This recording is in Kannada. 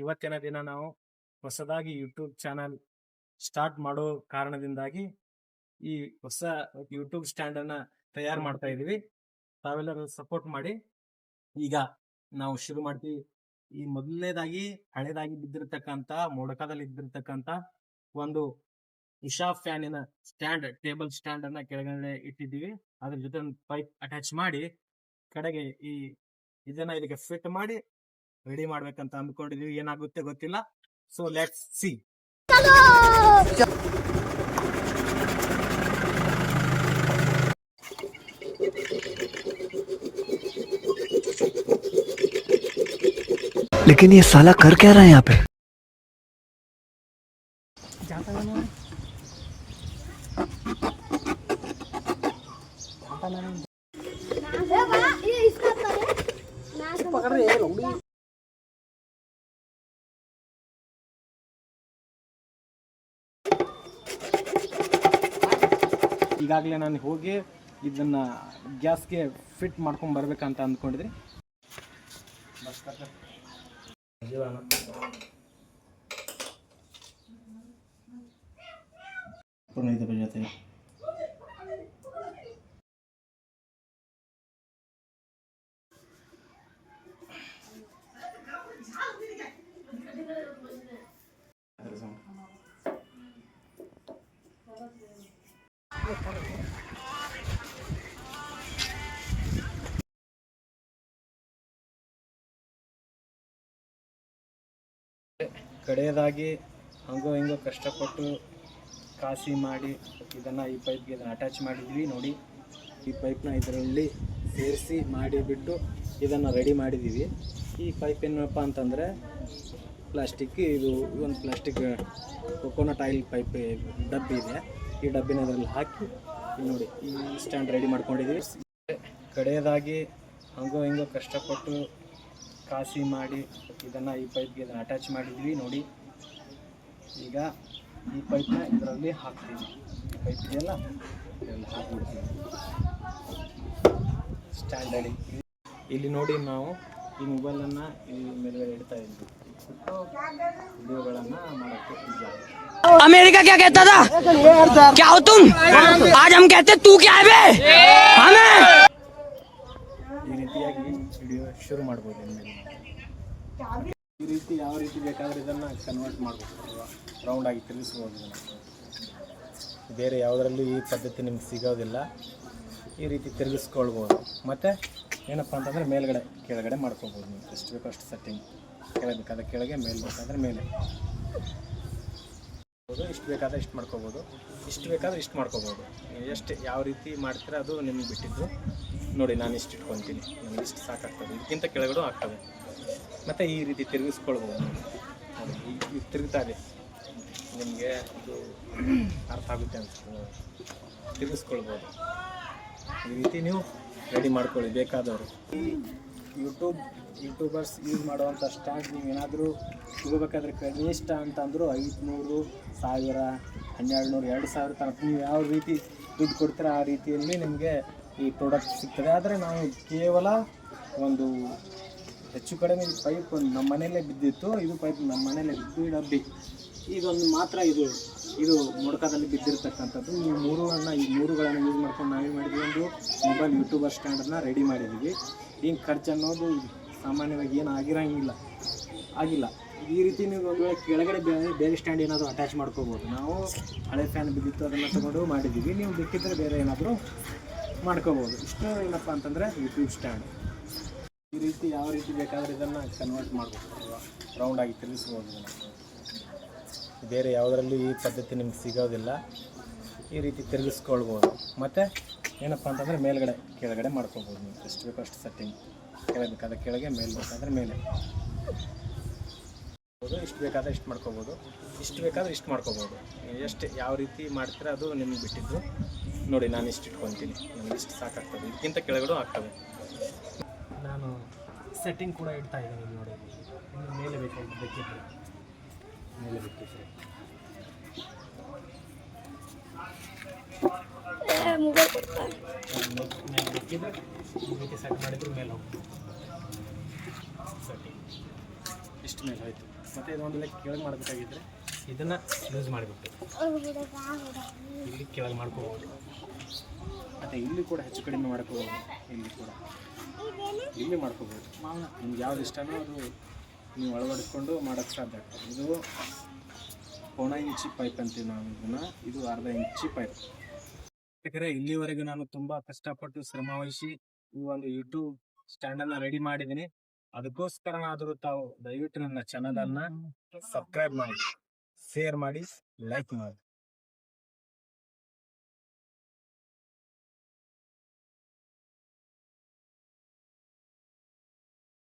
ಇವತ್ತಿನ ದಿನ ನಾವು ಹೊಸದಾಗಿ ಯೂಟ್ಯೂಬ್ ಚಾನಲ್ ಸ್ಟಾರ್ಟ್ ಮಾಡೋ ಕಾರಣದಿಂದಾಗಿ ಈ ಹೊಸ ಯೂಟ್ಯೂಬ್ ಸ್ಟ್ಯಾಂಡ್ ಅನ್ನ ತಯಾರು ಮಾಡ್ತಾ ಇದೀವಿ ತಾವೆಲ್ಲರೂ ಸಪೋರ್ಟ್ ಮಾಡಿ. ಈಗ ನಾವು ಶುರು ಮಾಡ್ತೀವಿ. ಈ ಮೊದಲನೇದಾಗಿ ಹಳೇದಾಗಿ ಬಿದ್ದಿರತಕ್ಕಂಥ ಮೊಡಕದಲ್ಲಿ ಇದ್ದಿರತಕ್ಕಂತ ಒಂದು ಉಷಾ ಫ್ಯಾನಿನ ಸ್ಟ್ಯಾಂಡ್ ಟೇಬಲ್ ಸ್ಟ್ಯಾಂಡ್ ಅನ್ನ ಕೆಳಗಡೆ ಇಟ್ಟಿದ್ದೀವಿ. ಅದ್ರ ಜೊತೆ ಒಂದು ಪೈಪ್ ಅಟ್ಯಾಚ್ ಮಾಡಿ, ಕಡೆಗೆ ಈ ಇದನ್ನ ಇದಕ್ಕೆ ಫಿಟ್ ಮಾಡಿ ರೆಡಿ ಮಾಡ್ಬೇಕಂತ ಅಂದ್ಕೊಂಡಿದೀವಿ ಏನಾಗುತ್ತೆ ಗೊತ್ತಿಲ್ಲ ಸೊ ಲೆಟ್ಸ್ ಸಿ लेकिन ये साला कर क्या रहा है यहाँ पे ಈಗಾಗಲೇ ನಾನು ಹೋಗಿ ಇದನ್ನು ಗ್ಯಾಸ್ಗೆ ಫಿಟ್ ಮಾಡ್ಕೊಂಡು ಬರ್ಬೇಕಂತ ಅಂದ್ಕೊಂಡಿದ್ರಿ. ಜೊತೆ ಕಡೆಯದಾಗಿ ಹಂಗೋ ಹಿಂಗೋ ಕಷ್ಟಪಟ್ಟು ಕಾಸಿ ಮಾಡಿ ಇದನ್ನು ಈ ಪೈಪ್ಗೆ ಇದನ್ನು ಅಟ್ಯಾಚ್ ಮಾಡಿದ್ವಿ. ನೋಡಿ, ಈ ಪೈಪ್ನ ಇದರಲ್ಲಿ ಸೇರಿಸಿ ಮಾಡಿಬಿಟ್ಟು ಇದನ್ನು ರೆಡಿ ಮಾಡಿದ್ದೀವಿ ಈ ಪೈಪ್ ಏನಪ್ಪ ಅಂತಂದರೆ ಪ್ಲಾಸ್ಟಿಕ್ ಇದು ಒಂದು ಪ್ಲಾಸ್ಟಿಕ್ ಕೊಕೊನಟ್ ಆಯಿಲ್ ಪೈಪ್ ಡಬ್ಬಿ ಇದೆ. ಈ ಡಬ್ಬಿನ ಅದರಲ್ಲಿ ಹಾಕಿ ನೋಡಿ, ಈ ಸ್ಟ್ಯಾಂಡ್ ರೆಡಿ ಮಾಡ್ಕೊಂಡಿದ್ದೀವಿ ಕಡೆಯದಾಗಿ ಹಂಗೋ ಹಿಂಗೋ ಕಷ್ಟಪಟ್ಟು ಕಾಸಿ ಮಾಡಿ ಇದನ್ನು ಈ ಪೈಪ್ಗೆ ಇದನ್ನು ಅಟ್ಯಾಚ್ ಮಾಡಿದ್ವಿ, ನೋಡಿ. ಈಗ ಈ ಪೈಪ್ನ ಇದರಲ್ಲಿ ಹಾಕ್ತೀವಿ. ಈ ಪೈಪ್ ಇದೆಯಲ್ಲ ಇದರಲ್ಲಿ ಹಾಕ್ಬಿಡ್ತೀವಿ. ಸ್ಟ್ಯಾಂಡ್ ರೆಡಿ ಇಲ್ಲಿ ನೋಡಿ ನಾವು ಈ ಮೊಬೈಲನ್ನು ಇಲ್ಲಿ ಮೇಲ್ಗಡೆ ಇಡ್ತಾ ಇದ್ವಿ. ಇಟ್ಬಿಟ್ಟು ವಿಡಿಯೋಗಳನ್ನು ಮಾಡೋಕ್ಕೆ ಈಸಿ ಆಗುತ್ತೆ अमेरिका क्या कहता था क्या हो तुम आज हम कहते तू क्या है बे हमें ಈ ರೀತಿಯಾಗಿ ವಿಡಿಯೋ ಶುರು ಮಾಡ್ಬೋದು ಇನ್ಮೇಲೆ ಈ ರೀತಿ ಯಾವ ರೀತಿ ಬೇಕಾದ್ರೆ ಇದನ್ನು ಕನ್ವರ್ಟ್ ಮಾಡ್ಬೋದು ರೌಂಡ್ ಆಗಿ ತಿರುಗಿಸ್ಬೋದು ಇದನ್ನು ಬೇರೆ ಯಾವುದರಲ್ಲೂ ಈ ಪದ್ಧತಿ ನಿಮ್ಗೆ ಸಿಗೋದಿಲ್ಲ ಈ ರೀತಿ ತಿರುಗಿಸ್ಕೊಳ್ಬೋದು ಮತ್ತು ಏನಪ್ಪ ಅಂತಂದರೆ ಮೇಲ್ಗಡೆ ಕೆಳಗಡೆ ಮಾಡ್ಕೋಬೋದು ನೀವು ಎಷ್ಟು ಬೇಕೋ ಅಷ್ಟು ಸೆಟ್ಟಿಂಗ್ ಕೆಳಗೆ ಬೇಕಾದ ಕೆಳಗೆ ಮೇಲೆ ಬೇಕಾದ್ರೆ ಮೇಲೆ. ಇಷ್ಟು ಬೇಕಾದ್ರೆ ಇಷ್ಟು ಮಾಡ್ಕೋಬೋದು. ಇಷ್ಟು ಬೇಕಾದ್ರೆ ಇಷ್ಟು ಮಾಡ್ಕೋಬೋದು. ಎಷ್ಟು ಯಾವ ರೀತಿ ಮಾಡ್ತೀರ ಅದು ನಿಮ್ಗೆ ಬಿಟ್ಟಿದ್ದು. ನೋಡಿ, ನಾನು ಇಷ್ಟು ಇಟ್ಕೊತೀನಿ. ನನಗೆ ಇಷ್ಟು ಸಾಕಾಗ್ತದೆ. ಇದಕ್ಕಿಂತ ಕೆಳಗಡೆ ಆಗ್ತದೆ. ಮತ್ತು ಈ ರೀತಿ ತಿರುಗಿಸ್ಕೊಳ್ಬೋದು. ಈ ತಿರುಗ್ತಾರೆ ತಿರುಗ್ತಾ ಇದೆ. ನಿಮಗೆ ಇದು ಅರ್ಥ ಆಗುತ್ತೆ ಅನ್ಸುತ್ತೆ. ತಿರುಗಿಸ್ಕೊಳ್ಬೋದು. ಈ ರೀತಿ ನೀವು ರೆಡಿ ಮಾಡ್ಕೊಳ್ಳಿ, ಬೇಕಾದವರು. ಯೂಟ್ಯೂಬ್ ಯೂಟ್ಯೂಬರ್ಸ್ ಯೂಸ್ ಮಾಡುವಂಥ ಸ್ಟ್ಯಾಂಡ್ ನೀವು ಏನಾದರೂ ತಗೋಬೇಕಾದ್ರೆ ಕನಿಷ್ಠ ಅಂತಂದರೂ ಐದುನೂರು, ಸಾವಿರ ಹನ್ನೆರಡು ನೂರು ಎರಡು ಸಾವಿರ ತನಕ ನೀವು ಯಾವ ರೀತಿ ದುಡ್ಡು ಕೊಡ್ತೀರ ಆ ರೀತಿಯಲ್ಲಿ ನಿಮಗೆ ಈ ಪ್ರಾಡಕ್ಟ್ ಸಿಗ್ತದೆ. ಆದರೆ ನಾವು ಕೇವಲ ಒಂದು ಹೆಚ್ಚು ಕಡಿಮೆ ಪೈಪ್ ನಮ್ಮ ಮನೆಯಲ್ಲೇ ಬಿದ್ದಿತ್ತು. ಇದು ಪೈಪ್ ನಮ್ಮ ಮನೆಯಲ್ಲೇ ಬಿದ್ದು ಡಬ್ಬಿ ಇದೊಂದು ಮಾತ್ರ ಇದು ಇದು ಮೊಡಕದಲ್ಲಿ ಬಿದ್ದಿರ್ತಕ್ಕಂಥದ್ದು. ಈ ಮೂರುಗಳನ್ನು ಈ ಮೂರುಗಳನ್ನು ಯೂಸ್ ಮಾಡ್ಕೊಂಡು ನಾವೇನು ಮಾಡಿದ್ವಿ ಒಂದು ಮೊಬೈಲ್ ಯೂಟ್ಯೂಬರ್ ಸ್ಟ್ಯಾಂಡನ್ನು ರೆಡಿ ಮಾಡಿದ್ದೀವಿ ಹಿಂಗೆ ಖರ್ಚು ಅನ್ನೋದು ಸಾಮಾನ್ಯವಾಗಿ ಏನು ಆಗಿರೋಂಗಿಲ್ಲ. ಆಗಿಲ್ಲ. ಈ ರೀತಿ ನೀವು ಒಂದು ಕೆಳಗಡೆ ಬೇರೆ ಬೇರೆ ಸ್ಟ್ಯಾಂಡ್ ಏನಾದರೂ ಅಟ್ಯಾಚ್ ಮಾಡ್ಕೋಬೋದು. ನಾವು ಹಳೆ ಫ್ಯಾನ್ ಬಿದ್ದಿತ್ತು, ಅದನ್ನು ತಗೊಂಡು ಮಾಡಿದ್ದೀವಿ ನೀವು ಬೇಕಿದ್ದರೆ ಬೇರೆ ಏನಾದರೂ ಮಾಡ್ಕೋಬೋದು. ಇಷ್ಟು ಏನಪ್ಪ ಅಂತಂದರೆ ಯೂಟ್ಯೂಬ್ ಸ್ಟ್ಯಾಂಡ್ ಈ ರೀತಿ ಯಾವ ರೀತಿ ಬೇಕಾದರೆ ಇದನ್ನು ಕನ್ವರ್ಟ್ ಮಾಡ್ಬೋದು. ರೌಂಡಾಗಿ ತಿರುಗಿಸ್ಬೋದು ಬೇರೆ ಯಾವುದರಲ್ಲೂ ಈ ಪದ್ಧತಿ ನಿಮ್ಗೆ ಸಿಗೋದಿಲ್ಲ, ಈ ರೀತಿ ತಿರುಗಿಸ್ಕೊಳ್ಬೋದು. ಮತ್ತು ಏನಪ್ಪ ಅಂತಂದರೆ ಮೇಲ್ಗಡೆ, ಕೆಳಗಡೆ ಮಾಡ್ಕೋಬೋದು ನೀವು. ಎಷ್ಟು ಬೇಕೋ ಅಷ್ಟು ಸೆಟ್ಟಿಂಗ್ ಕೆಳಗೆ ಬೇಕಾದ ಕೆಳಗೆ, ಮೇಲೆ ಬೇಕಾದ್ರೆ ಮೇಲೆ. ಇಷ್ಟು ಬೇಕಾದ್ರೆ ಇಷ್ಟು ಮಾಡ್ಕೋಬೋದು ಇಷ್ಟು ಬೇಕಾದ್ರೆ ಇಷ್ಟು ಮಾಡ್ಕೋಬೋದು ಎಷ್ಟು ಯಾವ ರೀತಿ ಮಾಡ್ತೀರ ಅದು ನಿಮ್ಗೆ ಬಿಟ್ಟಿದ್ದು. ನೋಡಿ, ನಾನು ಇಷ್ಟು ಇಟ್ಕೊತೀನಿ. ನನಗೆ ಇಷ್ಟು ಸಾಕಾಗ್ತದೆ. ಇದಕ್ಕಿಂತ ಕೆಳಗಡೆ ಆಗ್ತದೆ. ನಾನು ಸೆಟ್ಟಿಂಗ್ ಕೂಡ ಇಡ್ತಾ ಇದ್ದೀನಿ ನೋಡಿ. ಮೇಲೆ ಬೇಕಾಗಿ ಬೇಕಿದ್ರೆ. ಮೇಲೆ ಬಿಟ್ಟಿದ್ರೆ. ಮೇಲೆ ಸೆಟ್ ಮಾಡಿದ್ರೆ ಮೇಲೆ ಹೋಗ್ತದೆ ಸೆಟ್ಟಿಂಗ್ ಇಷ್ಟು ಮೇಲೆ ಹೋಯ್ತು. ಮತ್ತು ಇದೊಂದು ಲೆಕ್ಕ ಕೆಳಗೆ ಮಾಡಬೇಕಾಗಿದ್ರೆ ಇದನ್ನು ಯೂಸ್ ಮಾಡಬೇಕು ಇಲ್ಲಿ ಕೆಳಗೆ ಮಾಡ್ಕೋಬೋದು ಮತ್ತು ಇಲ್ಲಿ ಕೂಡ ಹೆಚ್ಚು ಕಡಿಮೆ ಮಾಡ್ಕೋಬೋದು ಇಲ್ಲಿ ಕೂಡ. ಇಲ್ಲಿ ಮಾಡ್ಕೋಬೋದು ನಿಮ್ಗೆ ಯಾವ್ದು ಇಷ್ಟನೋ ಅದು ನೀವು ಅಳವಡಿಸ್ಕೊಂಡು ಮಾಡೋಕ್ಕೆ ಸಾಧ್ಯ ಆಗ್ತದೆ. ಇದು ಪೌಣ ಇಂಚಿ ಪೈಪ್ ಅಂತೀವಿ ನಾವು ಇದನ್ನ. ಇದು ಅರ್ಧ ಇಂಚಿ ಪೈಪ್. ಯಾಕಂದರೆ ಇಲ್ಲಿವರೆಗೂ ನಾನು ತುಂಬ ಕಷ್ಟಪಟ್ಟು ಶ್ರಮವಹಿಸಿ ಈ ಒಂದು ಯೂಟ್ಯೂಬ್ ಸ್ಟ್ಯಾಂಡನ್ನು ರೆಡಿ ಮಾಡಿದ್ದೀನಿ. ಅದಕ್ಕೋಸ್ಕರನಾದರೂ ತಾವು ದಯವಿಟ್ಟು ನನ್ನ ಚಾನಲನ್ನು ಸಬ್ಸ್ಕ್ರೈಬ್ ಮಾಡಿ ಶೇರ್ ಮಾಡಿ ಲೈಕ್ ಮಾಡಿ.